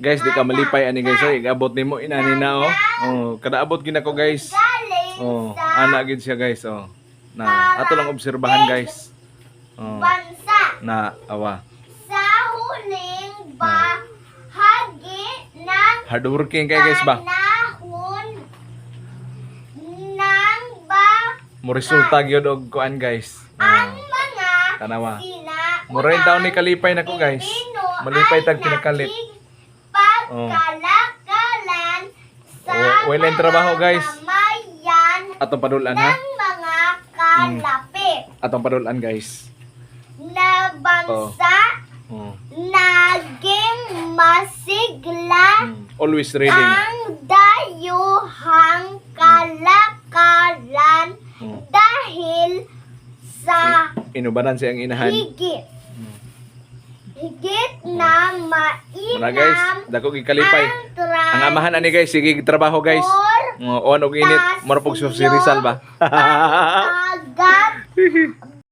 Guys, di ka malipay ani guys. Oy, abot nimo inani na oh. Oh, kada abot gid ako guys. Oh, ana gid siya guys oh. Na ato lang obserbahan guys. Oh, bansa na awa. sa huling bahagi ng Hardworking kay guys ba. panahon ng ba Mo resulta gyud og kuan guys. ang Oh, mga tanawa. Mura taon ni kalipay nako guys. Malipay tag pinakalit. Pagkalakalan sa Wa- wala yung trabaho, guys. Mayan Atong padulan ha. ng mga kalapit Atong padulan guys. na bansa Oh. naging masigla Mm. Always reading. ang dayuhang kalakalan Mm. dahil sa Inubanan siyang inahan. higit higit na Muna guys, dako gi kalipay. ang amahan ani guys, sige trabaho guys. Oh, on og init, marapog si Rizal ba?